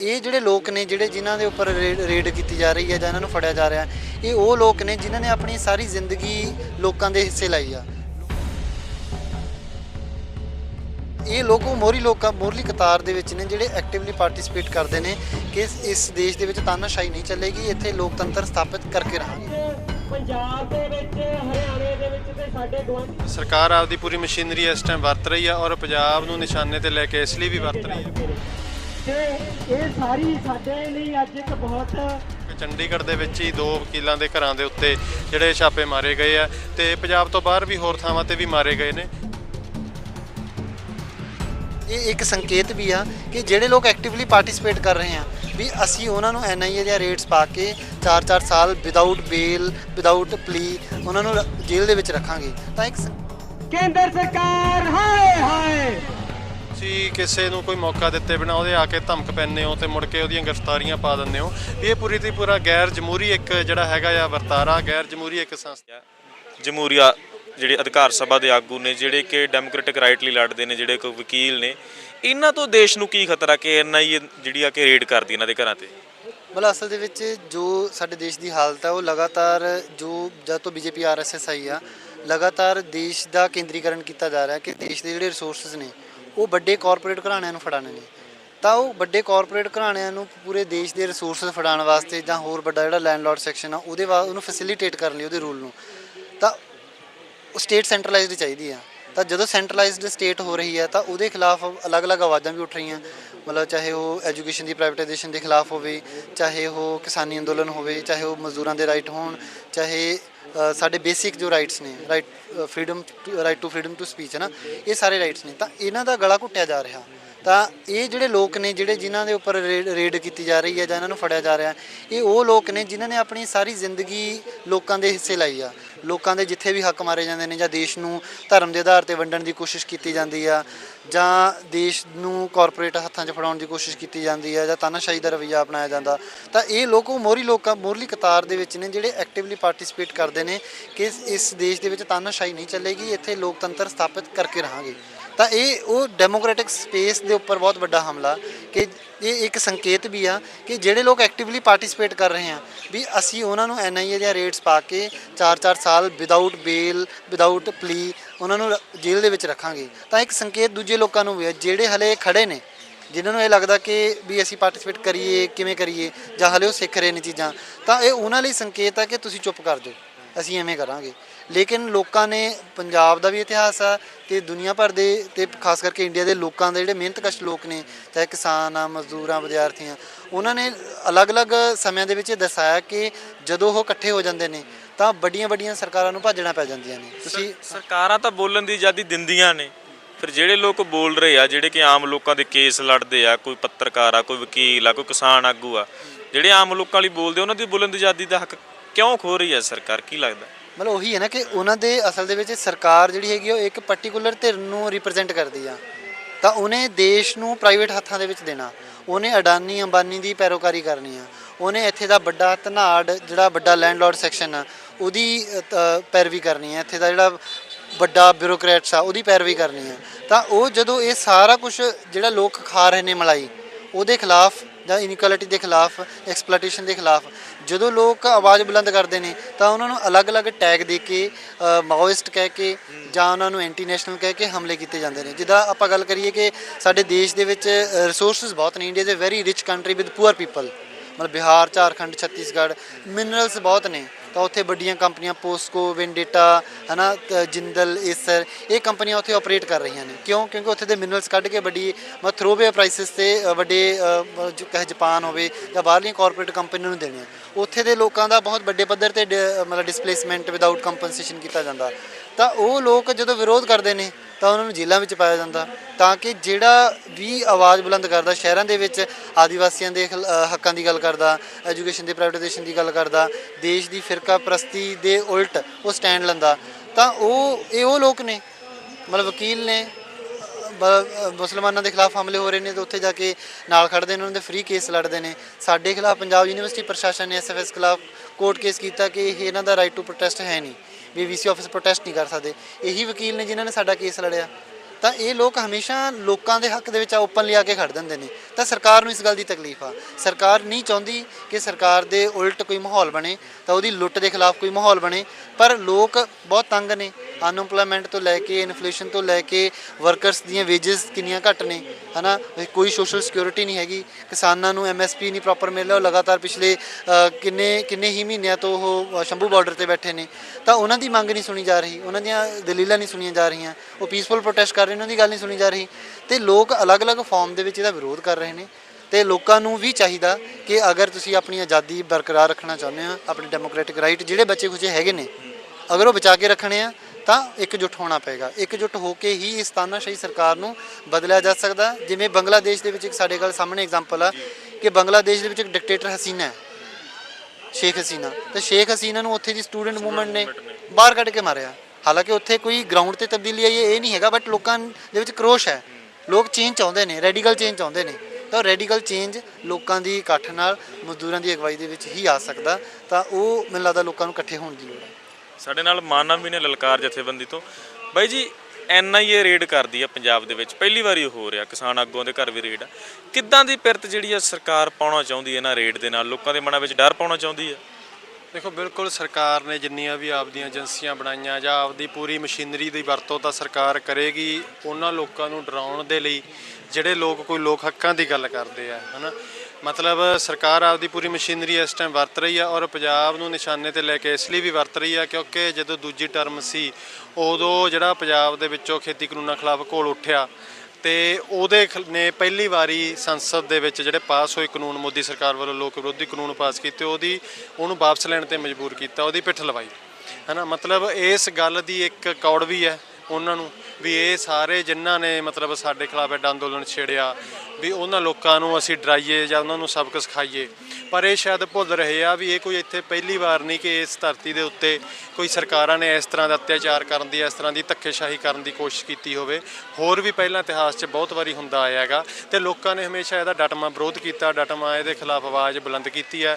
ਇਹ ਜਿਹੜੇ ਲੋਕ ਨੇ ਜਿਹੜੇ ਜਿਨ੍ਹਾਂ ਦੇ ਉੱਪਰ ਰੇਡ ਕੀਤੀ ਜਾ ਰਹੀ ਹੈ ਜਾਂ ਇਹਨਾਂ ਨੂੰ ਫੜਿਆ ਜਾ ਰਿਹਾ ਇਹ ਉਹ ਲੋਕ ਨੇ ਜਿਨ੍ਹਾਂ ਨੇ ਆਪਣੀ ਸਾਰੀ ਜ਼ਿੰਦਗੀ ਲੋਕਾਂ ਦੇ ਹਿੱਸੇ ਲਾਈ ਆ। ਇਹ ਲੋਕ ਉਹ ਮੋਰੀ ਲੋਕਾਂ ਮੋਰਲੀ ਕਤਾਰ ਦੇ ਵਿੱਚ ਨੇ ਜਿਹੜੇ ਐਕਟਿਵਲੀ ਪਾਰਟਿਸਿਪੇਟ ਕਰਦੇ ਨੇ ਕਿ ਇਸ- ਇਸ ਦੇਸ਼ ਦੇ ਵਿੱਚ ਤਾਨਾਸ਼ਾਹੀ ਨਹੀਂ ਚੱਲੇਗੀ ਇੱਥੇ ਲੋਕਤੰਤਰ ਸਥਾਪਿਤ ਕਰਕੇ ਰਹਾਂਗੇ। ਪੰਜਾਬ ਦੇ ਵਿੱਚ ਹਰਿਆਣੇ ਦੇ ਵਿੱਚ ਤੇ ਸਾਡੇ ਗੁਆਂਢੀ ਸਰਕਾਰ ਆਪਦੀ ਪੂਰੀ ਮਸ਼ੀਨਰੀ ਇਸ ਟਾਈਮ ਵਰਤ ਰਹੀ ਆ ਔਰ ਪੰਜਾਬ ਨੂੰ ਨਿਸ਼ਾਨੇ ਤੇ ਲੈ ਕੇ ਇਸ ਲਈ ਵੀ ਵਰਤ ਰਹੀ ਹੈ ਤੇ ਇਹ ਸਾਰੀ ਸਾਡੇ ਲਈ ਅੱਜ ਇੱਕ ਬਹੁਤ ਚੰਡੀਗੜ੍ਹ ਦੇ ਵਿੱਚ ਹੀ ਦੋ ਵਕੀਲਾਂ ਦੇ ਘਰਾਂ ਦੇ ਉੱਤੇ ਜਿਹੜੇ ਛਾਪੇ ਮਾਰੇ ਗਏ ਆ ਤੇ ਪੰਜਾਬ ਤੋਂ ਬਾਹਰ ਵੀ ਹੋਰ ਥਾਵਾਂ ਤੇ ਵੀ ਮਾਰੇ ਗਏ ਨੇ। ਇਹ ਇੱਕ ਸੰਕੇਤ ਵੀ ਆ ਕਿ ਜਿਹੜੇ ਲੋਕ ਐਕਟਿਵਲੀ ਪਾਰਟਿਸਿਪੇਟ ਕਰ ਰਹੇ ਆ ਵੀ ਅਸੀਂ ਉਹਨਾਂ ਨੂੰ ਐਨਆਈਏ ਦੇ ਰੇਟਸ ਪਾ ਕੇ 4-4 ਸਾਲ ਵਿਦਆਊਟ ਬੇਲ ਵਿਦਆਊਟ ਪਲੀ ਉਹਨਾਂ ਨੂੰ ਜੇਲ੍ਹ ਦੇ ਵਿੱਚ ਰੱਖਾਂਗੇ। ਤਾਂ ਇੱਕ ਕੇਂਦਰ ਸਰਕਾਰ ਹਾਏ ਹਾਏ। ਤੁਸੀਂ ਕਿਸੇ ਨੂੰ ਕੋਈ ਮੌਕਾ ਦਿੱਤੇ ਬਿਨਾ ਉਹਦੇ ਆ ਕੇ ਧਮਕ ਪੈਂਦੇ ਹੋ ਤੇ ਮੁੜ ਕੇ ਉਹਦੀਆਂ ਗ੍ਰਿਫਤਾਰੀਆਂ ਪਾ ਦਿੰਦੇ ਹੋ। ਇਹ ਪੂਰੀ ਦੀ ਪੂਰਾ ਗੈਰ ਜਮਹੂਰੀ ਇੱਕ ਜਿਹੜਾ ਹੈਗਾ ਆ ਵਰਤਾਰਾ ਗੈਰ ਜਮਹੂਰੀ ਇੱਕ ਸੰਸਥਾ। ਜਮਹੂਰੀਆ ਜਿਹੜੇ ਅਧਿਕਾਰ ਸਭਾ ਦੇ ਆਗੂ ਨੇ ਜਿਹੜੇ ਕਿ ਡੈਮੋਕ੍ਰੈਟਿਕ ਰਾਈਟ ਲਈ ਲੜਦੇ ਨੇ ਜਿਹੜੇ ਕੋਈ ਵਕੀਲ ਨੇ ਇਹਨਾਂ ਤੋਂ ਦੇਸ਼ ਨੂੰ ਕੀ ਖਤਰਾ ਕਿ ਐਨਆਈਏ ਜਿਹੜੀ ਆ ਕਿ ਰੇਡ ਕਰਦੀ ਇਹਨਾਂ ਦੇ ਘਰਾਂ ਤੇ? ਮਤਲਬ ਅਸਲ ਦੇ ਵਿੱਚ ਜੋ ਸਾਡੇ ਦੇਸ਼ ਦੀ ਹਾਲਤ ਹੈ ਉਹ ਲਗਾਤਾਰ ਜੋ ਜਦ ਤੋਂ ਬੀਜੇਪੀ ਆਰਐਸਐਸ ਆਈ ਆ ਲਗਾਤਾਰ ਦੇਸ਼ ਦਾ ਕੇਂਦਰੀਕਰਨ ਕੀਤਾ ਜਾ ਰਿਹਾ ਕਿ ਦੇਸ਼ ਦੇ ਜਿਹੜੇ ਰਿਸੋਰਸਸ ਨੇ ਉਹ ਵੱਡੇ ਕਾਰਪੋਰੇਟ ਘਰਾਣਿਆਂ ਨੂੰ ਫੜਾਣੇ ਨੇ। ਤਾਂ ਉਹ ਵੱਡੇ ਕਾਰਪੋਰੇਟ ਘਰਾਣਿਆਂ ਨੂੰ ਪੂਰੇ ਦੇਸ਼ ਦੇ ਰਿਸੋਰਸਸ ਫੜਾਉਣ ਵਾਸਤੇ ਜਾਂ ਹੋਰ ਵੱਡਾ ਜਿਹੜਾ ਲੈਂਡਲਾਰਡ ਸੈਕਸ਼ਨ ਆ, ਉਹਦੇ ਵਾ, ਉਹਨੂੰ ਫੈਸਿਲਿਟੇਟ ਕਰਨ ਲਈ ਉਹਦੇ ਰੂਲ ਨੂੰ। ਤਾਂ ਉਹ ਸਟੇਟ ਸੈਂਟਰਲਾਈਜ਼ਡ ਚਾਹੀਦੀ ਆ। ਤਾਂ ਜਦੋਂ ਸੈਂਟਰਲਾਈਜ਼ਡ ਸਟੇਟ ਹੋ ਰਹੀ ਹੈ ਤਾਂ ਉਹਦੇ ਖਿਲਾਫ ਅਲੱਗ-ਅਲੱਗ ਆਵਾਜ਼ਾਂ ਵੀ ਉੱਠ ਰਹੀਆਂ। ਮਤਲਬ ਚਾਹੇ ਉਹ ਐਜੂਕੇਸ਼ਨ ਦੀ ਪ੍ਰਾਈਵੇਟਾਈਜੇਸ਼ਨ ਦੇ ਖਿਲਾਫ ਹੋਵੇ, ਚਾਹੇ ਉਹ ਕਿਸਾਨੀ ਅੰਦੋਲਨ ਹੋਵੇ, ਚਾਹੇ ਉਹ ਮਜ਼ਦੂਰਾਂ ਦੇ ਰਾਈਟ ਹੋਣ, ਚਾਹੇ ਸਾਡੇ ਬੇਸਿਕ ਜੋ ਰਾਈਟਸ ਨੇ right freedom right to freedom to speech ਹੈ ਨਾ, ਇਹ ਸਾਰੇ ਰਾਈਟਸ ਨੇ। ਤਾਂ ਇਹਨਾਂ ਦਾ ਗਲਾ ਘੁੱਟਿਆ ਜਾ ਰਿਹਾ। ਤਾਂ ਇਹ ਜਿਹੜੇ ਲੋਕ ਨੇ, ਜਿਹੜੇ ਜਿਨ੍ਹਾਂ ਦੇ ਉੱਪਰ ਰੇਡ ਕੀਤੀ ਜਾ ਰਹੀ ਹੈ ਜਾਂ ਇਹਨਾਂ ਨੂੰ ਫੜਿਆ ਜਾ ਰਿਹਾ, ਇਹ ਉਹ ਲੋਕ ਨੇ ਜਿਨ੍ਹਾਂ ਨੇ ਆਪਣੀ ਸਾਰੀ ਜ਼ਿੰਦਗੀ ਲੋਕਾਂ ਦੇ ਹਿੱਸੇ ਲਾਈ ਆ। ਲੋਕਾਂ ਦੇ ਜਿੱਥੇ ਵੀ ਹੱਕ ਮਾਰੇ ਜਾਂਦੇ ਨੇ ਜਾਂ ਦੇਸ਼ ਨੂੰ ਧਰਮ ਦੇ ਆਧਾਰ ਤੇ ਵੰਡਣ ਦੀ ਕੋਸ਼ਿਸ਼ ਕੀਤੀ ਜਾਂਦੀ ਆ, ਜਾਂ ਦੇਸ਼ ਨੂੰ ਕਾਰਪੋਰੇਟ ਹੱਥਾਂ 'ਚ ਫੜਾਉਣ ਦੀ ਕੋਸ਼ਿਸ਼ ਕੀਤੀ ਜਾਂਦੀ ਆ, ਜਾਂ ਤਾਨਾਸ਼ਾਹੀ ਦਾ ਰਵੱਈਆ ਅਪਣਾਇਆ ਜਾਂਦਾ, ਤਾਂ ਇਹ ਲੋਕ ਉਹ ਮੋਰੀ ਲੋਕਾਂ ਮੋਰਲੀ ਕਤਾਰ ਦੇ ਵਿੱਚ ਨੇ ਜਿਹੜੇ ਐਕਟਿਵਲੀ ਪਾਰਟਿਸਿਪੇਟ ਕਰਦੇ ਨੇ ਕਿ ਇਸ ਦੇਸ਼ ਦੇ ਵਿੱਚ ਤਾਨਾਸ਼ਾਹੀ ਨਹੀਂ ਚੱਲੇਗੀ, ਇੱਥੇ ਲੋਕਤੰਤਰ ਸਥਾਪਿਤ ਕਰਕੇ ਰਹਾਂਗੇ। ਤਾਂ ਇਹ ਉਹ ਡੈਮੋਕ੍ਰੈਟਿਕ ਸਪੇਸ ਦੇ ਉੱਪਰ ਬਹੁਤ ਵੱਡਾ ਹਮਲਾ ਕਿ ਇਹ ਇੱਕ ਸੰਕੇਤ ਵੀ ਆ ਕਿ ਜਿਹੜੇ ਲੋਕ ਐਕਟਿਵਲੀ ਪਾਰਟਿਸਿਪੇਟ ਕਰ ਰਹੇ ਆ, ਵੀ ਅਸੀਂ ਉਹਨਾਂ ਨੂੰ ਐਨਆਈਏ ਦੀਆਂ ਰੇਟਸ ਪਾ ਕੇ 4-4 ਸਾਲ ਵਿਦਆਊਟ ਬੇਲ ਵਿਦਆਊਟ ਪਲੀ ਉਹਨਾਂ ਨੂੰ ਜੇਲ੍ਹ ਦੇ ਵਿੱਚ ਰੱਖਾਂਗੇ। ਤਾਂ ਇੱਕ ਸੰਕੇਤ ਦੂਜੇ ਲੋਕਾਂ ਨੂੰ ਵੀ ਆ, ਜਿਹੜੇ ਹਲੇ ਖੜੇ ਨੇ, ਜਿਨ੍ਹਾਂ ਨੂੰ ਇਹ ਲੱਗਦਾ ਕਿ ਵੀ ਅਸੀਂ ਪਾਰਟਿਸਿਪੇਟ ਕਰੀਏ, ਕਿਵੇਂ ਕਰੀਏ ਜਾਂ ਹਲੇ ਉਹ ਸਿੱਖ ਰਹੇ ਨੇ ਚੀਜ਼ਾਂ, ਤਾਂ ਇਹ ਉਹਨਾਂ ਲਈ ਸੰਕੇਤ ਆ ਕਿ ਤੁਸੀਂ ਚੁੱਪ ਕਰ ਜਾਓ। ਅਸੀਂ ਐਵੇਂ ਕਰਾਂਗੇ। ਲੇਕਿਨ ਲੋਕਾਂ ਨੇ ਪੰਜਾਬ ਦਾ ਵੀ ਇਤਿਹਾਸ ਆ ਤੇ ਦੁਨੀਆ ਭਰ ਦੇ ਤੇ ਖਾਸ ਕਰਕੇ ਇੰਡੀਆ ਦੇ ਲੋਕਾਂ ਦੇ ਜਿਹੜੇ ਮਿਹਨਤਕਸ਼ ਲੋਕ ਨੇ ਚਾਹੇ ਕਿਸਾਨ ਆ ਮਜ਼ਦੂਰ ਆ ਵਿਦਿਆਰਥੀ ਆ ਉਹਨਾਂ ਨੇ ਅਲੱਗ-ਅਲੱਗ ਸਮਿਆਂ ਦੇ ਵਿੱਚ ਇਹ ਦਰਸਾਇਆ ਕਿ ਜਦੋਂ ਉਹ ਇਕੱਠੇ ਹੋ ਜਾਂਦੇ ਨੇ ਤਾਂ ਵੱਡੀਆਂ-ਵੱਡੀਆਂ ਸਰਕਾਰਾਂ ਨੂੰ ਭਾਜਣਾ ਪੈ ਜਾਂਦੀਆਂ ਨੇ। ਤੁਸੀਂ ਸਰਕਾਰਾਂ ਤਾਂ ਬੋਲਣ ਦੀ ਆਜ਼ਾਦੀ ਦਿੰਦੀਆਂ ਨੇ ਫਿਰ ਜਿਹੜੇ ਲੋਕ ਬੋਲ ਰਹੇ ਆ ਜਿਹੜੇ ਕਿ ਆਮ ਲੋਕਾਂ ਦੇ ਕੇਸ ਲੜਦੇ ਆ ਕੋਈ ਪੱਤਰਕਾਰ ਆ ਕੋਈ ਵਕੀਲ ਆ ਕੋਈ ਕਿਸਾਨ ਆਗੂ ਆ ਜਿਹੜੇ ਆਮ ਲੋਕਾਂ ਲਈ ਬੋਲਦੇ ਉਹਨਾਂ ਦੀ ਬੋਲਣ ਦੀ ਆਜ਼ਾਦੀ ਦਾ ਹੱਕ ਕਿਉਂ ਖੋ ਰਹੀ ਹੈ ਸਰਕਾਰ? ਕੀ ਲੱਗਦਾ? ਮਤਲਬ ਉਹੀ ਹੈ ਨਾ ਕਿ ਉਹਨਾਂ ਦੇ ਅਸਲ ਦੇ ਵਿੱਚ ਸਰਕਾਰ ਜਿਹੜੀ ਹੈਗੀ ਉਹ ਇੱਕ ਪਾਰਟਿਕੂਲਰ ਧਿਰ ਨੂੰ ਰਿਪਰੈਜ਼ੈਂਟ ਕਰਦੀ ਆ। ਤਾਂ ਉਹਨੇ ਦੇਸ਼ ਨੂੰ ਪ੍ਰਾਈਵੇਟ ਹੱਥਾਂ ਦੇ ਵਿੱਚ ਦੇਣਾ। ਉਹਨੇ ਅਡਾਨੀ ਅੰਬਾਨੀ ਦੀ ਪੈਰੋਕਾਰੀ ਕਰਨੀ ਆ। ਉਹਨੇ ਇੱਥੇ ਦਾ ਵੱਡਾ ਧਨਾੜ, ਜਿਹੜਾ ਵੱਡਾ ਲੈਂਡਲਾਰਡ ਸੈਕਸ਼ਨ ਆ, ਉਹਦੀ ਪੈਰਵੀ ਕਰਨੀ ਆ। ਇੱਥੇ ਦਾ ਜਿਹੜਾ ਵੱਡਾ ਬਿਊਰੋਕਰੇਟਸ ਆ, ਉਹਦੀ ਪੈਰਵੀ ਕਰਨੀ ਆ। ਤਾਂ ਉਹ ਜਦੋਂ ਇਹ ਸਾਰਾ ਕੁਝ ਜਿਹੜਾ ਲੋਕ ਖਾ ਰਹੇ ਨੇ ਮਲਾਈ, ਉਹਦੇ ਖਿਲਾਫ ਜਾਂ ਇਨਇਕੁਐਲਿਟੀ ਦੇ ਖਿਲਾਫ ਐਕਸਪਲੋਇਟੇਸ਼ਨ ਦੇ ਖਿਲਾਫ, ਜਦੋਂ ਲੋਕ ਆਵਾਜ਼ ਬੁਲੰਦ ਕਰਦੇ ਨੇ, ਤਾਂ ਉਹਨਾਂ ਨੂੰ ਅਲੱਗ-ਅਲੱਗ ਟੈਗ ਦੇ ਕੇ ਮਾਓਇਸਟ ਕਹਿ ਕੇ ਜਾਂ ਉਹਨਾਂ ਨੂੰ ਐਂਟੀ ਨੈਸ਼ਨਲ ਕਹਿ ਕੇ ਹਮਲੇ ਕੀਤੇ ਜਾਂਦੇ ਨੇ। ਜਿੱਦਾਂ ਆਪਾਂ ਗੱਲ ਕਰੀਏ ਕਿ ਸਾਡੇ ਦੇਸ਼ ਦੇ ਵਿੱਚ ਰਿਸੋਰਸਸ ਬਹੁਤ ਨੇ India is a very rich country with poor people ਮਤਲਬ ਬਿਹਾਰ ਝਾਰਖੰਡ ਛੱਤੀਸਗੜ੍ਹ ਮਿਨਰਲਸ ਬਹੁਤ ਨੇ। ਤਾਂ ਉੱਥੇ ਵੱਡੀਆਂ ਕੰਪਨੀਆਂ ਪੋਸਕੋ ਵਿੰਡੇਟਾ ਹਨਾ ਕ- ਜਿੰਦਲ ਏਸਰ ਇਹ ਕੰਪਨੀਆਂ ਉੱਥੇ ਆਪਰੇਟ ਕਰ ਰਹੀਆਂ ਨੇ। ਕਿਉਂ? ਕਿਉਂਕਿ ਉੱਥੇ ਦੇ ਮਿਨਰਲਸ ਕੱਢ ਕੇ ਵੱਡੀ ਮਤਲਬ ਥਰੋਵੇ ਪ੍ਰਾਈਸਸ ਤੇ ਵੱਡੇ ਅ, ਮ- ਜੋ ਕਹੇ ਜਾਪਾਨ ਹੋਵੇ ਜਾਂ ਬਾਹਰਲੀਆਂ ਕਾਰਪੋਰੇਟ ਕੰਪਨੀਆਂ ਨੂੰ ਦੇਣੇ ਆ ਉੱਥੇ ਦੇ ਲੋਕਾਂ ਦਾ ਬਹੁਤ ਵੱਡੇ ਪੱਧਰ ਤੇ ਡ- ਮਤਲਬ ਡਿਸਪਲੇਸਮੈਂਟ ਵਿਦਆਊਟ ਕੰਪਨਸੇਸ਼ਨ ਕੀਤਾ ਜਾਂਦਾ। ਤਾਂ ਉਹ ਲੋਕ ਜਦੋਂ ਵਿਰੋਧ ਕਰਦੇ ਨੇ ਤਾਂ ਉਹਨਾਂ ਨੂੰ ਜੇਲ੍ਹਾਂ ਵਿੱਚ ਪਾਇਆ ਜਾਂਦਾ, ਤਾਂ ਕਿ ਜਿਹੜਾ ਵੀ ਆਵਾਜ਼ ਬੁਲੰਦ ਕਰਦਾ, ਸ਼ਹਿਰਾਂ ਦੇ ਵਿੱਚ ਆਦੀਵਾਸੀਆਂ ਦੇ ਖਿਲ- ਹੱਕਾਂ ਦੀ ਗੱਲ ਕਰਦਾ, ਐਜੂਕੇਸ਼ਨ ਦੇ ਪ੍ਰਾਈਵੇਟਾਈਜੇਸ਼ਨ ਦੀ ਗੱਲ ਕਰਦਾ, ਦੇਸ਼ ਦੀ ਫਿਰਕਾ ਪ੍ਰਸਤੀ ਦੇ ਉਲਟ ਉਹ ਸਟੈਂਡ ਲੈਂਦਾ, ਤਾਂ ਉਹ, ਇਹ ਉਹ ਲੋਕ ਨੇ, ਮਤਲਬ ਵਕੀਲ ਨੇ ਮੁਸਲਮਾਨਾਂ ਦੇ ਖਿਲਾਫ ਹਮਲੇ ਹੋ ਰਹੇ ਨੇ ਤੇ ਉੱਥੇ ਜਾ ਕੇ ਨਾਲ ਖੜਦੇ ਨੇ, ਉਹਨਾਂ ਦੇ ਫ੍ਰੀ ਕੇਸ ਲੜਦੇ ਨੇ। ਸਾਡੇ ਖਿਲਾਫ ਪੰਜਾਬ ਯੂਨੀਵਰਸਿਟੀ ਪ੍ਰਸ਼ਾਸਨ ਨੇ ਐਸਐਫਐਸ ਖਿਲਾਫ ਕੋਰਟ ਕੇਸ ਕੀਤਾ ਕਿ ਇਹ ਇਹਨਾਂ ਦਾ ਰਾਈਟ ਟੂ ਪ੍ਰੋਟੈਸਟ ਹੈ ਨਹੀਂ। ਵੀ ਵੀਸੀ ਆਫਿਸ ਪ੍ਰੋਟੈਸਟ ਨਹੀਂ ਕਰ ਸਕਦੇ। ਇਹੀ ਵਕੀਲ ਨੇ ਜਿਨ੍ਹਾਂ ਨੇ ਸਾਡਾ ਕੇਸ ਲੜਿਆ। ਤਾਂ ਇਹ ਲੋਕ ਹਮੇਸ਼ਾ ਲੋਕਾਂ ਦੇ ਹੱਕ ਦੇ ਵਿੱਚ ਓਪਨਲੀ ਆ ਕੇ ਖੜ ਦਿੰਦੇ ਨੇ। ਤਾਂ ਸਰਕਾਰ ਨੂੰ ਇਸ ਗੱਲ ਦੀ ਤਕਲੀਫ ਆ। ਸਰਕਾਰ ਨਹੀਂ ਚਾਹੁੰਦੀ ਕਿ ਸਰਕਾਰ ਦੇ ਉਲਟ ਕੋਈ ਮਾਹੌਲ ਬਣੇ, ਤਾਂ ਉਹਦੀ ਲੁੱਟ ਦੇ ਖਿਲਾਫ ਕੋਈ ਮਾਹੌਲ ਬਣੇ। ਪਰ ਲੋਕ ਬਹੁਤ ਤੰਗ ਨੇ। ਅਨਐਮਪਲੋਇਮੈਂਟ ਤੋਂ ਲੈ ਕੇ, ਇਨਫਲੇਸ਼ਨ ਤੋਂ ਲੈ ਕੇ ਵਰਕਰਸ ਦੀਆਂ ਵੇਜਸ ਕਿੰਨੀਆਂ ਘੱਟ ਨੇ, ਹਨਾ? ਕੋਈ ਸੋਸ਼ਲ ਸਿਕਿਉਰਿਟੀ ਨਹੀਂ ਹੈਗੀ। ਕਿਸਾਨਾਂ ਨੂੰ ਐਮਐਸਪੀ ਨਹੀਂ ਪ੍ਰੋਪਰ ਮਿਲ ਰਿਹਾ, ਉਹ ਲਗਾਤਾਰ ਪਿਛਲੇ ਕਿੰਨੇ ਕਿੰਨੇ ਹੀ ਮਹੀਨਿਆਂ ਤੋਂ ਉਹ ਸ਼ੰਭੂ ਬਾਰਡਰ ਤੇ ਬੈਠੇ ਨੇ। ਤਾਂ ਉਹਨਾਂ ਦੀ ਮੰਗ ਨਹੀਂ ਸੁਣੀ ਜਾ ਰਹੀ, ਉਹਨਾਂ ਦੀਆਂ ਦਲੀਲਾਂ ਨਹੀਂ ਸੁਣੀਆਂ ਜਾ ਰਹੀਆਂ। ਉਹ ਪੀਸਫੁਲ ਪ੍ਰੋਟੈਸਟ ਕਰ ਰਹੇ ਨੇ, ਉਹਨਾਂ ਦੀ ਗੱਲ ਨਹੀਂ ਸੁਣੀ ਜਾ ਰਹੀ। ਤੇ ਲੋਕ ਅਲੱਗ-ਅਲੱਗ ਫਾਰਮ ਦੇ ਵਿੱਚ ਇਹਦਾ ਵਿਰੋਧ ਕਰ ਰਹੇ ਨੇ। ਤੇ ਲੋਕਾਂ ਨੂੰ ਵੀ ਚਾਹੀਦਾ ਕਿ ਅਗਰ ਤੁਸੀਂ ਆਪਣੀ ਆਜ਼ਾਦੀ ਬਰਕਰਾਰ ਰੱਖਣਾ ਚਾਹੁੰਦੇ ਹੋ, ਆਪਣੇ ਡੈਮੋਕ੍ਰੈਟਿਕ ਰਾਈਟ ਜਿਹੜੇ ਬੱਚੇ ਖੁਚੇ ਹੈਗੇ ਨੇ, ਅਗਰ ਉਹ ਬਚਾ ਕੇ ਰੱਖਣੇ ਆ ਤਾਂ ਇਕਜੁੱਟ ਹੋਣਾ ਪਏਗਾ। ਇਕਜੁੱਟ ਹੋ ਕੇ ਹੀ ਇਸ ਤਾਨਾਸ਼ਾਹੀ ਸਰਕਾਰ ਨੂੰ ਬਦਲਿਆ ਜਾ ਸਕਦਾ ਜਿਵੇਂ ਬੰਗਲਾਦੇਸ਼ ਦੇ ਵਿੱਚ ਇੱਕ ਸਾਡੇ ਕੋਲ ਸਾਹਮਣੇ ਐਗਜ਼ਾਮਪਲ ਆ ਕਿ ਬੰਗਲਾਦੇਸ਼ ਦੇ ਵਿੱਚ ਇੱਕ ਡਿਕਟੇਟਰ ਹਸੀਨਾ ਹੈ, ਸ਼ੇਖ ਹਸੀਨਾ। ਤੇ ਸ਼ੇਖ ਹਸੀਨਾ ਨੂੰ ਉੱਥੇ ਦੀ ਸਟੂਡੈਂਟ ਮੂਵਮੈਂਟ ਨੇ ਬਾਹਰ ਕੱਢ ਕੇ ਮਾਰਿਆ। ਹਾਲਾਂਕਿ ਉੱਥੇ ਕੋਈ ਗਰਾਊਂਡ ਤੇ ਤਬਦੀਲੀ ਆਈ ਇਹ ਨਹੀਂ ਹੈਗਾ ਬਟ ਲੋਕਾਂ ਦੇ ਵਿੱਚ ਕਰੋਸ਼ ਹੈ। ਲੋਕ ਚੇਂਜ ਚਾਹੁੰਦੇ ਨੇ ਰੈਡੀਕਲ ਚੇਂਜ ਚਾਹੁੰਦੇ ਨੇ। ਤਾਂ ਰੈਡੀਕਲ ਚੇਂਜ ਲੋਕਾਂ ਦੀ ਇਕੱਠ ਨਾਲ, ਮਜ਼ਦੂਰਾਂ ਦੀ ਅਗਵਾਈ ਦੇ ਵਿੱਚ ਹੀ ਆ ਸਕਦਾ। ਤਾਂ ਉਹ ਮੈਨੂੰ ਲੱਗਦਾ ਲੋਕਾਂ ਨੂੰ ਇਕੱਠੇ ਹੋਣ ਦੀ ਲੋੜ ਹੈ। ਸਾਡੇ ਨਾਲ ਮਾਨਵ ਵੀ ਨੇ ਲਲਕਾਰ ਜਥੇਬੰਦੀ ਤੋਂ। ਬਾਈ ਜੀ ਐਨਆਈਏ ਰੇਡ ਕਰਦੀ ਆ ਪੰਜਾਬ ਦੇ ਵਿੱਚ। ਪਹਿਲੀ ਵਾਰੀ ਹੋ ਰਿਹਾ, ਕਿਸਾਨ ਆਗੂਆਂ ਦੇ ਘਰ ਵੀ ਰੇਡ ਆ। ਕਿੱਦਾਂ ਦੀ ਪਿਰਤ ਜਿਹੜੀ ਆ ਸਰਕਾਰ ਪਾਉਣਾ ਚਾਹੁੰਦੀ ਹੈ ਇਹਨਾਂ ਰੇਡ ਦੇ ਨਾਲ? ਲੋਕਾਂ ਦੇ ਮਨਾਂ ਵਿੱਚ ਡਰ ਪਾਉਣਾ ਚਾਹੁੰਦੀ ਹੈ ਦੇਖੋ, ਬਿਲਕੁਲ ਸਰਕਾਰ ਨੇ ਜਿੰਨੀਆਂ ਵੀ ਆਪਦੀਆਂ ਏਜੰਸੀਆਂ ਬਣਾਈਆਂ ਜਾਂ ਆਪਦੀ ਪੂਰੀ ਮਸ਼ੀਨਰੀ ਦੀ ਵਰਤੋਂ ਤਾਂ ਸਰਕਾਰ ਕਰੇਗੀ ਉਹਨਾਂ ਲੋਕਾਂ ਨੂੰ ਡਰਾਉਣ ਦੇ ਲਈ, ਜਿਹੜੇ ਲੋਕ ਕੋਈ ਲੋਕ ਹੱਕਾਂ ਦੀ ਗੱਲ ਕਰਦੇ ਆ, ਹਨਾ? ਮਤਲਬ ਸਰਕਾਰ ਆਪਦੀ ਪੂਰੀ ਮਸ਼ੀਨਰੀ ਇਸ ਟਾਈਮ ਵਰਤ ਰਹੀ ਆ ਔਰ ਪੰਜਾਬ ਨੂੰ ਨਿਸ਼ਾਨੇ ਤੇ ਲੈ ਕੇ ਇਸ ਲਈ ਵੀ ਵਰਤ ਰਹੀ ਆ ਕਿਉਂਕਿ ਜਦੋਂ ਦੂਜੀ ਟਰਮ ਸੀ, ਉਦੋਂ ਜਿਹੜਾ ਪੰਜਾਬ ਦੇ ਵਿੱਚੋਂ ਖੇਤੀ ਕਾਨੂੰਨਾਂ ਖਿਲਾਫ ਘੋਲ ਉੱਠਿਆ ਤੇ ਉਹਦੇ ਖਿਲ- ਨੇ ਪਹਿਲੀ ਵਾਰੀ ਸੰਸਦ ਦੇ ਵਿੱਚ ਜਿਹੜੇ ਪਾਸ ਹੋਏ ਕਾਨੂੰਨ, ਮੋਦੀ ਸਰਕਾਰ ਵੱਲੋਂ ਲੋਕ ਵਿਰੋਧੀ ਕਾਨੂੰਨ ਪਾਸ ਕੀਤੇ, ਉਹਦੀ ਉਹਨੂੰ ਵਾਪਸ ਲੈਣ ਤੇ ਮਜਬੂਰ ਕੀਤਾ, ਉਹਦੀ ਪਿੱਠ ਲਵਾਈ। ਹੈਨਾ, ਮਤਲਬ ਇਸ ਗੱਲ ਦੀ ਇੱਕ ਕੌੜ ਵੀ ਹੈ ਉਹਨਾਂ ਨੂੰ, ਵੀ ਇਹ ਸਾਰੇ ਜਿਨ੍ਹਾਂ ਨੇ ਮਤਲਬ ਸਾਡੇ ਖਿਲਾਫ ਐਡਾ ਅੰਦੋਲਨ ਛੇੜਿਆ, ਵੀ ਉਹਨਾਂ ਲੋਕਾਂ ਨੂੰ ਅਸੀਂ ਡਰਾਈਏ ਜਾਂ ਉਹਨਾਂ ਨੂੰ ਸਬਕ ਸਿਖਾਈਏ। ਪਰ ਇਹ ਸ਼ਾਇਦ ਭੁੱਲ ਰਹੇ ਆ ਵੀ ਇਹ ਕੋਈ ਇੱਥੇ ਪਹਿਲੀ ਵਾਰ ਨਹੀਂ ਕਿ ਇਸ ਧਰਤੀ ਦੇ ਉੱਤੇ ਕੋਈ ਸਰਕਾਰਾਂ ਨੇ ਇਸ ਤਰ੍ਹਾਂ ਦਾ ਅਤਿਆਚਾਰ ਕਰਨ ਦੀ, ਇਸ ਤਰ੍ਹਾਂ ਦੀ ਧੱਕੇਸ਼ਾਹੀ ਕਰਨ ਦੀ ਕੋਸ਼ਿਸ਼ ਕੀਤੀ ਹੋਵੇ। ਹੋਰ ਵੀ ਪਹਿਲਾਂ ਇਤਿਹਾਸ 'ਚ ਬਹੁਤ ਵਾਰੀ ਹੁੰਦਾ ਆਇਆ ਹੈਗਾ ਤੇ ਲੋਕਾਂ ਨੇ ਹਮੇਸ਼ਾ ਇਹਦਾ ਡਟਮਾ ਵਿਰੋਧ ਕੀਤਾ, ਡਟਮਾ ਇਹਦੇ ਖਿਲਾਫ ਆਵਾਜ਼ ਬੁਲੰਦ ਕੀਤੀ ਹੈ।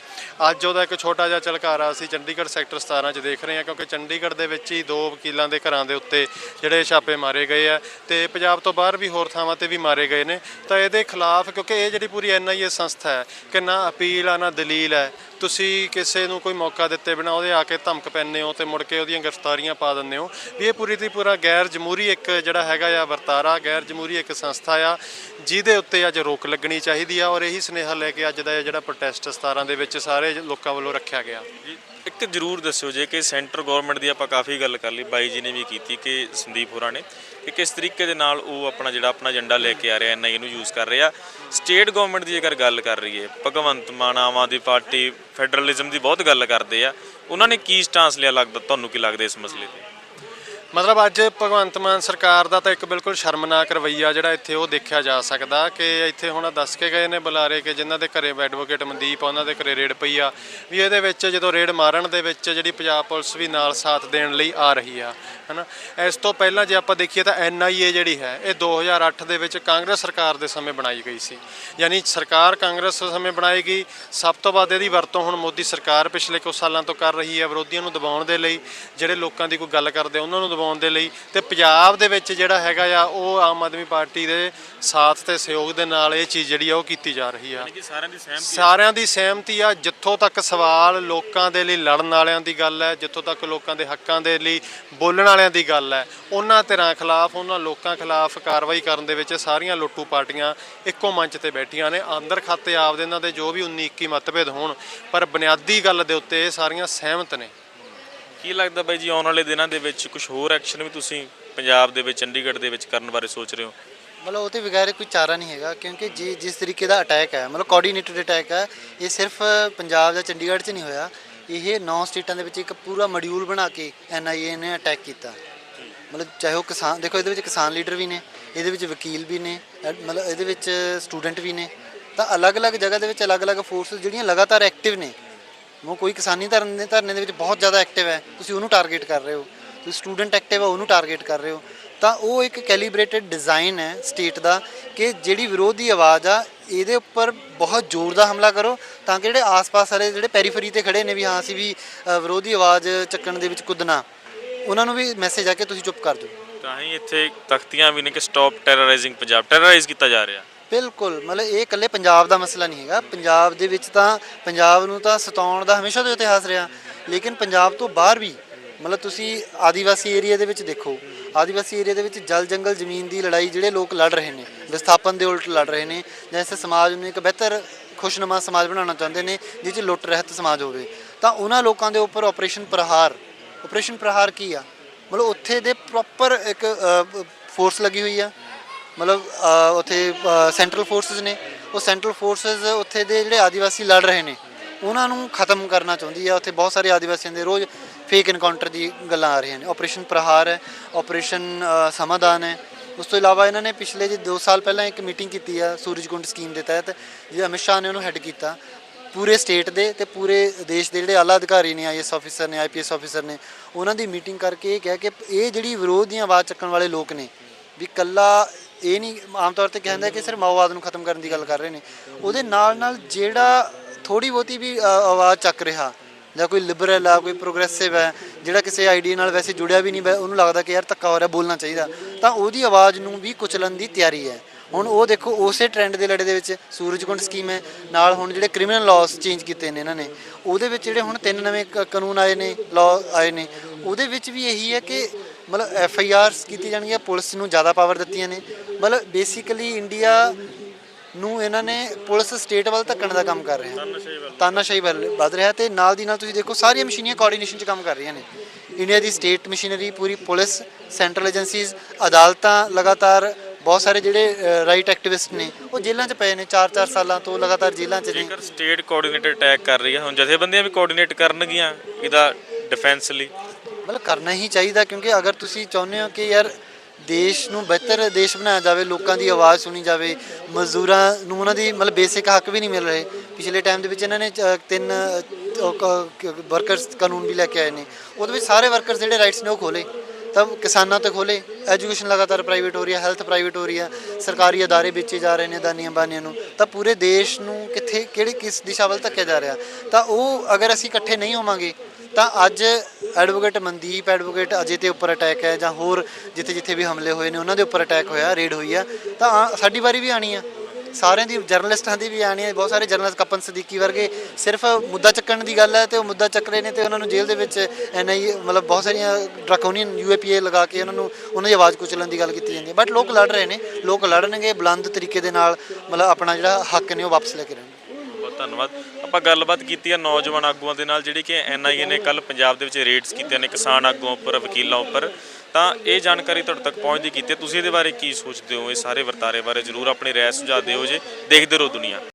ਅੱਜ ਉਹਦਾ ਇੱਕ ਛੋਟਾ ਜਿਹਾ ਝਲਕਾਰਾ ਅਸੀਂ ਚੰਡੀਗੜ੍ਹ ਸੈਕਟਰ 17 'ਚ ਦੇਖ ਰਹੇ ਹਾਂ ਕਿਉਂਕਿ ਚੰਡੀਗੜ੍ਹ ਦੇ ਵਿੱਚ ਹੀ ਦੋ ਵਕੀਲਾਂ ਦੇ ਘਰਾਂ ਦੇ ਉੱਤੇ ਜਿਹੜੇ ਛਾਪੇ ਮਾਰੇ ਗਏ ਆ ਤੇ ਪੰਜਾਬ ਤੋਂ ਬਾਹਰ ਵੀ ਹੋਰ ਥਾਵਾਂ ਤੇ ਵੀ ਮਾਰੇ ਗਏ ਨੇ। ਤਾਂ ਇਹਦੇ ਖਿਲਾਫ ਕਿਉਂਕਿ ਇਹ ਜਿਹੜੀ ਪੂਰੀ ਐਨਆਈਏ ਸੰਸਥਾ ਹੈ ਕਿ ਨਾ ਅਪੀਲ ਆ ਨਾ ਦਲੀਲ ਹੈ ਤੁਸੀਂ ਕਿਸੇ ਨੂੰ ਕੋਈ ਮੌਕਾ ਦਿੱਤੇ ਬਿਨਾ ਉਹਦੇ ਆ ਕੇ ਧਮਕ ਪੈਂਦੇ ਹੋ ਤੇ ਮੁੜ ਕੇ ਉਹਦੀਆਂ ਗ੍ਰਿਫਤਾਰੀਆਂ ਪਾ ਦਿੰਦੇ ਹੋ। ਵੀ ਇਹ ਪੂਰੀ ਦੀ ਪੂਰਾ ਗੈਰ ਜਮਹੂਰੀ ਇੱਕ ਜਿਹੜਾ ਹੈਗਾ ਆ ਵਰਤਾਰਾ, ਗੈਰ ਜਮਹੂਰੀ ਇੱਕ ਸੰਸਥਾ ਆ, ਜਿਹਦੇ ਉੱਤੇ ਅੱਜ ਰੋਕ ਲੱਗਣੀ ਚਾਹੀਦੀ ਆ ਔਰ ਇਹੀ ਸੁਨੇਹਾ ਲੈ ਕੇ ਅੱਜ ਦਾ ਜਿਹੜਾ ਪ੍ਰੋਟੈਸਟ 17 ਦੇ ਵਿੱਚ ਸਾਰੇ ਲੋਕਾਂ ਵੱਲੋਂ ਰੱਖਿਆ ਗਿਆ। ਜੀ, ਇੱਕ ਜ਼ਰੂਰ ਦੱਸਿਓ ਜੇ ਕਿ ਸੈਂਟਰ ਗਵਰਨਮੈਂਟ ਦੀ ਆਪਾਂ ਕਾਫੀ ਗੱਲ ਕਰ ਲਈ, ਬਾਈ ਜੀ ਨੇ ਵੀ ਕੀਤੀ ਕਿ ਸੰਦੀਪ ਹੋਰਾਂ ਨੇ, ਕਿ ਕਿਸ ਤਰੀਕੇ ਦੇ ਨਾਲ ਉਹ ਆਪਣਾ ਜਿਹੜਾ ਆਪਣਾ ਏਜੰਡਾ ਲੈ ਕੇ ਆ ਰਿਹਾ ਐਨਆਈਏ ਨੂੰ ਯੂਜ਼ ਕਰ ਰਿਹਾ। ਸਟੇਟ ਗਵਰਨਮੈਂਟ ਦੀ ਜੇਕਰ ਗੱਲ ਕਰ ਰਹੀ ਹੈ ਭਗਵੰਤ ਮਾਨ, ਆਮ ਆਦਮੀ ਪਾਰਟੀ ਫੈਡਰਲਿਜ਼ਮ ਦੀ ਬਹੁਤ ਗੱਲ ਕਰਦੇ ਆ। ਉਹਨਾਂ ਨੇ ਕੀ ਸਟਾਂਸ ਲਿਆ? ਲੱਗਦਾ ਤੁਹਾਨੂੰ ਕੀ ਲੱਗਦਾ ਇਸ ਮਸਲੇ ਤੇ? ਮਤਲਬ ਅੱਜ ਭਗਵੰਤ ਮਾਨ ਸਰਕਾਰ ਦਾ ਤਾਂ ਇੱਕ ਬਿਲਕੁਲ ਸ਼ਰਮਨਾਕ ਰਵੱਈਆ ਜਿਹੜਾ ਇੱਥੇ ਉਹ ਦੇਖਿਆ ਜਾ ਸਕਦਾ ਕਿ ਇੱਥੇ ਹੁਣ ਦੱਸ ਕੇ ਗਏ ਨੇ ਬੁਲਾਰੇ ਕਿ ਜਿਨ੍ਹਾਂ ਦੇ ਘਰੇ ਐਡਵੋਕੇਟ ਮਨਦੀਪ ਆ, ਉਹਨਾਂ ਦੇ ਘਰੇ ਰੇਡ ਪਈ ਆ ਵੀ ਇਹਦੇ ਵਿੱਚ ਜਦੋਂ ਰੇਡ ਮਾਰਨ ਦੇ ਵਿੱਚ ਜਿਹੜੀ ਪੰਜਾਬ ਪੁਲਿਸ ਵੀ ਨਾਲ ਸਾਥ ਦੇਣ ਲਈ ਆ ਰਹੀ ਆ ਹਨਾ? ਇਸ ਤੋਂ ਪਹਿਲਾਂ ਜੇ ਆਪਾਂ ਦੇਖੀਏ ਤਾਂ ਐਨਆਈਏ ਜਿਹੜੀ ਹੈ ਇਹ 2008 ਦੇ ਵਿੱਚ ਕਾਂਗਰਸ ਸਰਕਾਰ ਦੇ ਸਮੇਂ ਬਣਾਈ ਗਈ ਸੀ। ਯਾਨੀ ਸਰਕਾਰ ਕਾਂਗਰਸ ਸਮੇਂ ਬਣਾਈ ਗਈ ਸਭ ਤੋਂ ਵੱਧ ਇਹਦੀ ਵਰਤੋਂ ਹੁਣ ਮੋਦੀ ਸਰਕਾਰ ਪਿਛਲੇ ਕੁਝ ਸਾਲਾਂ ਤੋਂ ਕਰ ਰਹੀ ਹੈ ਵਿਰੋਧੀਆਂ ਨੂੰ ਦਬਾਉਣ ਦੇ ਲਈ ਜਿਹੜੇ ਲੋਕਾਂ ਦੀ ਕੋਈ ਗੱਲ ਕਰਦੇ ਉਹਨਾਂ ਨੂੰ ਦਬਾਉਣ ਦੇ ਲਈ ਤੇ ਪੰਜਾਬ ਦੇ ਵਿੱਚ ਜਿਹੜਾ ਹੈਗਾ ਆ ਉਹ ਆਮ ਆਦਮੀ ਪਾਰਟੀ ਦੇ ਸਾਥ ਤੇ ਸਹਿਯੋਗ ਦੇ ਨਾਲ ਇਹ ਚੀਜ਼ ਜਿਹੜੀ ਆ ਉਹ ਕੀਤੀ ਜਾ ਰਹੀ ਆ। ਸਾਰਿਆਂ ਦੀ ਸਹਿਮਤੀ ਸਾਰਿਆਂ ਦੀ ਸਹਿਮਤੀ ਆ ਜਿੱਥੋਂ ਤੱਕ ਸਵਾਲ ਲੋਕਾਂ ਦੇ ਲਈ ਲੜਨ ਵਾਲਿਆਂ ਦੀ ਗੱਲ ਹੈ ਜਿੱਥੋਂ ਤੱਕ ਲੋਕਾਂ ਦੇ ਹੱਕਾਂ ਦੇ ਲਈ ਬੋਲਣ ਵਾਲਿਆਂ ਦੀ ਗੱਲ ਹੈ ਉਹਨਾਂ ਧਿਰਾਂ ਖਿਲਾਫ ਉਹਨਾਂ ਲੋਕਾਂ ਖਿਲਾਫ ਕਾਰਵਾਈ ਕਰਨ ਦੇ ਵਿੱਚ ਸਾਰੀਆਂ ਲੋਟੂ ਪਾਰਟੀਆਂ ਇੱਕੋ ਮੰਚ ਤੇ ਬੈਠੀਆਂ ਨੇ। ਅੰਦਰ ਖਾਤੇ ਆਪਦੇ ਇਹਨਾਂ ਦੇ ਜੋ ਵੀ 19 21 ਮਤਭੇਦ ਹੋਣ ਪਰ ਬੁਨਿਆਦੀ ਗੱਲ ਦੇ ਉੱਤੇ ਇਹ ਸਾਰੀਆਂ ਸਹਿਮਤ ਨੇ। ਕੀ ਲੱਗਦਾ ਬਾਈ ਜੀ, ਆਉਣ ਵਾਲੇ ਦਿਨਾਂ ਦੇ ਵਿੱਚ ਕੁਝ ਹੋਰ ਐਕਸ਼ਨ ਵੀ ਤੁਸੀਂ ਪੰਜਾਬ ਦੇ ਵਿੱਚ, ਚੰਡੀਗੜ੍ਹ ਦੇ ਵਿੱਚ ਕਰਨ ਬਾਰੇ ਸੋਚ ਰਹੇ ਹੋ? ਮਤਲਬ ਉਹਦੇ ਬਗੈਰ ਕੋਈ ਚਾਰਾ ਨਹੀਂ ਹੈਗਾ, ਕਿਉਂਕਿ ਜੀ, ਜਿਸ ਤਰੀਕੇ ਦਾ ਅਟੈਕ ਹੈ, ਮਤਲਬ ਕੋਆਰਡੀਨੇਟਡ ਅਟੈਕ ਹੈ, ਇਹ ਸਿਰਫ ਪੰਜਾਬ ਜਾਂ ਚੰਡੀਗੜ੍ਹ 'ਚ ਨਹੀਂ ਹੋਇਆ, ਇਹ ਨੌ ਸਟੇਟਾਂ ਦੇ ਵਿੱਚ ਇੱਕ ਪੂਰਾ ਮੋਡਿਊਲ ਬਣਾ ਕੇ ਐਨਆਈਏ ਨੇ ਅਟੈਕ ਕੀਤਾ। ਮਤਲਬ ਚਾਹੇ ਉਹ ਕਿਸਾਨ, ਦੇਖੋ ਇਹਦੇ ਵਿੱਚ ਕਿਸਾਨ ਲੀਡਰ ਵੀ ਨੇ, ਇਹਦੇ ਵਿੱਚ ਵਕੀਲ ਵੀ ਨੇ ਮਤਲਬ ਇਹਦੇ ਵਿੱਚ ਸਟੂਡੈਂਟ ਵੀ ਨੇ, ਤਾਂ ਅਲੱਗ-ਅਲੱਗ ਜਗ੍ਹਾ ਦੇ ਵਿੱਚ ਅਲੱਗ-ਅਲੱਗ ਫੋਰਸਸ ਜਿਹੜੀਆਂ ਲਗਾਤਾਰ ਐਕਟਿਵ ਨੇ ਉਹ ਕੋਈ ਕਿਸਾਨੀ ਧਰਨ ਦੇ ਧਰਨੇ ਦੇ ਵਿੱਚ ਬਹੁਤ ਜ਼ਿਆਦਾ ਐਕਟਿਵ ਹੈ, ਤੁਸੀਂ ਉਹਨੂੰ ਟਾਰਗੇਟ ਕਰ ਰਹੇ ਹੋ। ਤੁਸੀਂ ਸਟੂਡੈਂਟ ਐਕਟਿਵ ਹੈ ਉਹਨੂੰ ਟਾਰਗੇਟ ਕਰ ਰਹੇ ਹੋ। ਤਾਂ ਉਹ ਇੱਕ ਕੈਲੀਬ੍ਰੇਟਡ ਡਿਜ਼ਾਈਨ ਹੈ ਸਟੇਟ ਦਾ ਕਿ ਜਿਹੜੀ ਵਿਰੋਧ ਦੀ ਆਵਾਜ਼ ਆ, ਇਹਦੇ ਉੱਪਰ ਬਹੁਤ ਜ਼ੋਰ ਦਾ ਹਮਲਾ ਕਰੋ ਤਾਂ ਕਿ ਜਿਹੜੇ ਆਸ-ਪਾਸ ਵਾਲੇ ਜਿਹੜੇ ਪੈਰੀਫਰੀ ਤੇ ਖੜੇ ਨੇ ਵੀ ਹਾਂ, ਅਸੀਂ ਵੀ ਵਿਰੋਧੀ ਆਵਾਜ਼ ਚੱਕਣ ਦੇ ਵਿੱਚ ਕੁੱਦਣਾ ਉਹਨਾਂ ਨੂੰ ਵੀ ਮੈਸੇਜ ਆ ਕੇ ਤੁਸੀਂ ਚੁੱਪ ਕਰ ਦਿਓ ਤਾਂ ਹੀ ਇੱਥੇ ਤਖਤੀਆਂ ਵੀ ਨੇ ਕਿ ਸਟਾਪ ਟੈਰਰਾਈਜ਼ਿੰਗ ਪੰਜਾਬ। ਟੈਰਰਾਈਜ਼ ਕੀਤਾ ਜਾ ਰਿਹਾ। ਬਿਲਕੁਲ, ਮਤਲਬ ਇਹ ਇਕੱਲੇ ਪੰਜਾਬ ਦਾ ਮਸਲਾ ਨਹੀਂ ਹੈਗਾ। ਪੰਜਾਬ ਦੇ ਵਿੱਚ ਤਾਂ, ਪੰਜਾਬ ਨੂੰ ਤਾਂ ਸਤਾਉਣ ਦਾ ਹਮੇਸ਼ਾ ਤੋਂ ਇਤਿਹਾਸ ਰਿਹਾ। ਲੇਕਿਨ ਪੰਜਾਬ ਤੋਂ ਬਾਹਰ ਵੀ, ਮਤਲਬ ਤੁਸੀਂ ਆਦੀਵਾਸੀ ਏਰੀਆ ਦੇ ਵਿੱਚ ਦੇਖੋ। ਆਦੀਵਾਸੀ ਏਰੀਆ ਦੇ ਵਿੱਚ ਜਲ ਜੰਗਲ ਜ਼ਮੀਨ ਦੀ ਲੜਾਈ ਜਿਹੜੇ ਲੋਕ ਲੜ ਰਹੇ ਨੇ, ਵਿਸਥਾਪਨ ਦੇ ਉਲਟ ਲੜ ਰਹੇ ਨੇ, ਜਾਂ ਇਸ ਸਮਾਜ ਨੂੰ ਇੱਕ ਬਿਹਤਰ ਖੁਸ਼ਨੁਮਾ ਸਮਾਜ ਬਣਾਉਣਾ ਚਾਹੁੰਦੇ ਨੇ ਜਿਸ 'ਚ ਲੁੱਟ ਰਹਿਤ ਸਮਾਜ ਹੋਵੇ। ਤਾਂ ਉਹਨਾਂ ਲੋਕਾਂ ਦੇ ਉੱਪਰ ਆਪਰੇਸ਼ਨ ਪ੍ਰਹਾਰ ਆਪਰੇਸ਼ਨ ਪ੍ਰਹਾਰ ਕੀ ਆ? ਮਤਲਬ ਉੱਥੇ ਦੇ ਪ੍ਰੋਪਰ ਇੱਕ ਫੋਰਸ ਲੱਗੀ ਹੋਈ ਆ। ਮਤਲਬ ਅ, ਉੱਥੇ ਸੈਂਟਰਲ ਫੋਰਸਸ ਨੇ। ਉਹ ਸੈਂਟਰਲ ਫੋਰਸਸ ਉੱਥੇ ਦੇ ਜਿਹੜੇ ਆਦੀਵਾਸੀ ਲੜ ਰਹੇ ਨੇ ਉਹਨਾਂ ਨੂੰ ਖਤਮ ਕਰਨਾ ਚਾਹੁੰਦੀ ਆ। ਉੱਥੇ ਬਹੁਤ ਸਾਰੇ ਆਦੀਵਾਸੀਆਂ ਦੇ ਰੋਜ਼ ਫੇਕ ਇਨਕਾਊਂਟਰ ਦੀ ਗੱਲਾਂ ਆ ਰਹੀਆਂ ਨੇ। ਆਪਰੇਸ਼ਨ ਪ੍ਰਹਾਰ ਹੈ ਆਪਰੇਸ਼ਨ ਸਮਾਧਾਨ ਹੈ। ਉਸ ਤੋਂ ਇਲਾਵਾ ਇਹਨਾਂ ਨੇ ਪਿਛਲੇ ਜੀ 2 ਸਾਲ ਪਹਿਲਾਂ ਇੱਕ ਮੀਟਿੰਗ ਕੀਤੀ ਆ ਸੂਰਜਕੁੰਡ ਸਕੀਮ ਦੇ ਤਹਿਤ ਜਿਹੜਾ ਅਮਿਤ ਸ਼ਾਹ ਨੇ ਉਹਨੂੰ ਹੈੱਡ ਕੀਤਾ। ਪੂਰੇ ਸਟੇਟ ਦੇ ਤੇ ਪੂਰੇ ਦੇਸ਼ ਦੇ ਜਿਹੜੇ ਆਲਾ ਅਧਿਕਾਰੀ ਨੇ ਆਈਐਸ ਆਫੀਸਰ ਨੇ ਆਈਪੀਐਸ ਆਫੀਸਰ ਨੇ ਉਹਨਾਂ ਦੀ ਮੀਟਿੰਗ ਕਰਕੇ ਇਹ ਕਿਹਾ ਕਿ ਇਹ ਜਿਹੜੀ ਵਿਰੋਧ ਦੀਆਂ ਆਵਾਜ਼ ਚੱਕਣ ਵਾਲੇ ਲੋਕ ਨੇ ਵੀ ਕੱਲਾ ਇਹ ਨਹੀਂ, ਆਮ ਤੌਰ ਤੇ ਕਹਿੰਦਾ ਕਿ ਸਿਰ ਮਾਓਵਾਦ ਨੂੰ ਖਤਮ ਕਰਨ ਦੀ ਗੱਲ ਕਰ ਰਹੇ ਨੇ। ਉਹਦੇ ਨਾਲ ਨਾਲ ਜਿਹੜਾ ਥੋੜੀ ਬਹੁਤੀ ਵੀ ਆਵਾਜ਼ ਚੱਕ ਰਿਹਾ, ਜਾਂ ਕੋਈ ਲਿਬਰਲ ਆ, ਕੋਈ ਪ੍ਰੋਗਰੈਸਿਵ ਹੈ ਜਿਹੜਾ ਕਿਸੇ ਆਈਡੀਆ ਨਾਲ ਵੈਸੇ ਜੁੜਿਆ ਵੀ ਨਹੀਂ, ਵੈ- ਉਹਨੂੰ ਲੱਗਦਾ ਕਿ ਯਾਰ ਧੱਕਾ ਹੋ ਰਿਹਾ, ਬੋਲਣਾ ਚਾਹੀਦਾ। ਤਾਂ ਉਹਦੀ ਆਵਾਜ਼ ਨੂੰ ਵੀ ਕੁਚਲਣ ਦੀ ਤਿਆਰੀ ਹੈ। ਹੁਣ ਉਹ ਦੇਖੋ, ਉਸੇ ਟ੍ਰੈਂਡ ਦੇ ਲੜੇ ਦੇ ਵਿੱਚ ਸੂਰਜਕੁੰਡ ਸਕੀਮ ਹੈ। ਨਾਲ ਹੁਣ ਜਿਹੜੇ ਕ੍ਰਿਮੀਨਲ ਲਾਅਸ ਚੇਂਜ ਕੀਤੇ ਨੇ ਇਹਨਾਂ ਨੇ। ਉਹਦੇ ਵਿੱਚ ਜਿਹੜੇ ਹੁਣ ਤਿੰਨ ਨਵੇਂ ਕ- ਕਾਨੂੰਨ ਆਏ ਨੇ ਲਾਅ ਆਏ ਨੇ, ਉਹਦੇ ਵਿੱਚ ਵੀ ਇਹੀ ਹੈ ਕਿ ਮਤਲਬ ਐਫ ਆਈ ਆਰਸ ਕੀਤੀ ਜਾਣਗੀਆਂ, ਪੁਲਿਸ ਨੂੰ ਜ਼ਿਆਦਾ ਪਾਵਰ ਦਿੱਤੀਆਂ ਨੇ। ਮਤਲਬ ਬੇਸਿਕਲੀ ਇੰਡੀਆ ਨੂੰ ਇਹਨਾਂ ਨੇ ਪੁਲਿਸ ਸਟੇਟ ਵੱਲ ਧੱਕਣ ਦਾ ਕੰਮ ਕਰ ਰਹੇ। ਹਨ ਤਾਨਾਸ਼ਾਹੀ ਵੱਲ ਵੱਧ ਰਿਹਾ ਤੇ ਨਾਲ ਦੀ ਨਾਲ ਤੁਸੀਂ ਦੇਖੋ ਸਾਰੀਆਂ ਮਸ਼ੀਨੀਆਂ ਕੋਆਰਡੀਨੇਸ਼ਨ 'ਚ ਕੰਮ ਕਰ ਰਹੀਆਂ ਨੇ। ਇੰਡੀਆ ਦੀ ਸਟੇਟ ਮਸ਼ੀਨਰੀ ਪੂਰੀ ਪੁਲਿਸ ਸੈਂਟਰਲ ਏਜੰਸੀਜ਼ ਅਦਾਲਤਾਂ ਲਗਾਤਾਰ ਬਹੁਤ ਸਾਰੇ ਜਿਹੜੇ ਰਾਈਟ ਐਕਟਿਵਿਸਟ ਨੇ, ਉਹ ਜੇਲ੍ਹਾਂ 'ਚ ਪਏ ਨੇ 4-4 ਸਾਲਾਂ ਤੋਂ ਲਗਾਤਾਰ ਜੇਲ੍ਹਾਂ 'ਚ ਨੇ। ਜੇਕਰ ਸਟੇਟ ਕੋਆਰਡੀਨੇਟਰ ਅਟੈਕ ਕਰ ਰਹੀ ਹੈ ਹੁਣ ਜਥੇਬੰਦੀਆਂ ਵੀ ਕੋਆਰਡੀਨੇਟ ਕਰਨਗੀਆਂ ਇਹਦਾ ਡਿਫੈਂਸ ਲਈ। ਮਤਲਬ ਕਰਨਾ ਹੀ ਚਾਹੀਦਾ ਕਿਉਂਕਿ ਅਗਰ ਤੁਸੀਂ ਚਾਹੁੰਦੇ ਹੋ ਕਿ ਯਾਰ ਦੇਸ਼ ਨੂੰ ਬਿਹਤਰ ਦੇਸ਼ ਬਣਾਇਆ ਜਾਵੇ ਲੋਕਾਂ ਦੀ ਆਵਾਜ਼ ਸੁਣੀ ਜਾਵੇ ਮਜ਼ਦੂਰਾਂ ਨੂੰ ਉਹਨਾਂ ਦੀ ਮਤਲਬ ਬੇਸਿਕ ਹੱਕ ਵੀ ਨਹੀਂ ਮਿਲ ਰਹੇ। ਪਿਛਲੇ ਟਾਈਮ ਦੇ ਵਿੱਚ ਇਹਨਾਂ ਨੇ ਅ, ਤਿੰਨ ਵਰਕਰਸ ਕਾਨੂੰਨ ਵੀ ਲੈ ਕੇ ਆਏ ਨੇ। ਉਹਦੇ ਵਿੱਚ ਸਾਰੇ ਵਰਕਰਸ ਜਿਹੜੇ ਰਾਈਟਸ ਨੇ ਉਹ ਖੋਲੇ ਤਾਂ ਕਿਸਾਨਾਂ ਤੇ ਖੋਲੇ ਐਜੂਕੇਸ਼ਨ ਲਗਾਤਾਰ ਪ੍ਰਾਈਵੇਟ ਹੋ ਰਹੀ ਹੈ ਹੈਲਥ ਪ੍ਰਾਈਵੇਟ ਹੋ ਰਹੀ ਹੈ ਸਰਕਾਰੀ ਅਦਾਰੇ ਵੇਚੇ ਜਾ ਰਹੇ ਨੇ ਦਾਨੀਆਂ ਬਾਨੀਆਂ ਨੂੰ। ਤਾਂ ਪੂਰੇ ਦੇਸ਼ ਨੂੰ ਕਿੱਥੇ ਕਿਹੜੀ ਕਿਸ ਦਿਸ਼ਾ ਵੱਲ ਧੱਕਿਆ ਜਾ ਰਿਹਾ? ਤਾਂ ਉਹ ਅਗਰ ਅਸੀਂ ਇਕੱਠੇ ਨਹੀਂ ਹੋਵਾਂਗੇ ਤਾਂ ਅੱਜ ਐਡਵੋਕੇਟ ਮਨਦੀਪ ਐਡਵੋਕੇਟ ਅਜੇ ਤੇ ਉੱਪਰ ਅਟੈਕ ਹੈ ਜਾਂ ਹੋਰ ਜਿੱਥੇ ਜਿੱਥੇ ਵੀ ਹਮਲੇ ਹੋਏ ਨੇ, ਉਹਨਾਂ ਦੇ ਉੱਪਰ ਅਟੈਕ ਹੋਇਆ ਰੇਡ ਹੋਈ ਆ। ਤਾਂ ਆ- ਸਾਡੀ ਵਾਰੀ ਵੀ ਆਣੀ ਆ। ਸਾਰਿਆਂ ਦੀ ਜਰਨਲਿਸਟਾਂ ਦੀ ਵੀ ਆਣੀ ਹੈ ਬਹੁਤ ਸਾਰੇ ਜਰਨਲਿਸਟ ਕਪਨ ਸਦੀਕੀ ਵਰਗੇ ਸਿਰਫ ਮੁੱਦਾ ਚੱਕਣ ਦੀ ਗੱਲ ਹੈ ਤੇ ਉਹ ਮੁੱਦਾ ਚੱਕ ਰਹੇ ਨੇ ਤੇ ਉਹਨਾਂ ਨੂੰ ਜੇਲ੍ਹ ਦੇ ਵਿੱਚ ਐਨਆਈ ਮਤਲਬ ਬਹੁਤ ਸਾਰੀਆਂ ਡਰਾਕੋਨੀਅਨ ਯੂਏਪੀਏ ਲਗਾ ਕੇ ਉਹਨਾਂ ਨੂੰ, ਉਹਨਾਂ ਦੀ ਆਵਾਜ਼ ਕੁਚਲਣ ਦੀ ਗੱਲ ਕੀਤੀ ਜਾਂਦੀ ਹੈ। ਬਟ ਲੋਕ ਲੜ ਰਹੇ ਨੇ। ਲੋਕ ਲੜਨਗੇ ਬੁਲੰਦ ਤਰੀਕੇ ਦੇ ਨਾਲ, ਮਤਲਬ ਆਪਣਾ ਜਿਹੜਾ ਹੱਕ ਨੇ ਉਹ ਵਾਪਸ ਲੈ ਕੇ ਰਹਿਣਗੇ। ਬਹੁਤ ਧੰਨਵਾਦ। ਆਪਾਂ ਗੱਲਬਾਤ ਕੀਤੀ ਹੈ ਨੌਜਵਾਨ ਆਗੂਆਂ ਦੇ ਨਾਲ, ਜਿਹੜੀ ਕਿ ਐਨਆਈਏ ਨੇ ਕੱਲ ਪੰਜਾਬ ਦੇ ਵਿੱਚ ਰੇਡਸ ਕੀਤੇ ਨੇ ਕਿਸਾਨ ਆਗੂਆਂ ਉੱਪਰ, ਵਕੀਲਾਂ ਉੱਪਰ। ਤਾਂ ਇਹ ਜਾਣਕਾਰੀ ਤੁਹਾਡੇ ਤੱਕ ਪਹੁੰਚਦੀ ਕੀਤੀ ਹੈ? ਤੁਸੀਂ ਇਹਦੇ ਬਾਰੇ ਕੀ ਸੋਚਦੇ ਹੋ? ਇਹ ਸਾਰੇ ਵਰਤਾਰੇ ਬਾਰੇ ਜਰੂਰ ਆਪਣੀ ਰਾਏ ਸੁਝਾਅ ਦਿਓ ਜੇ। ਦੇਖਦੇ ਰਹੋ ਦੁਨੀਆ।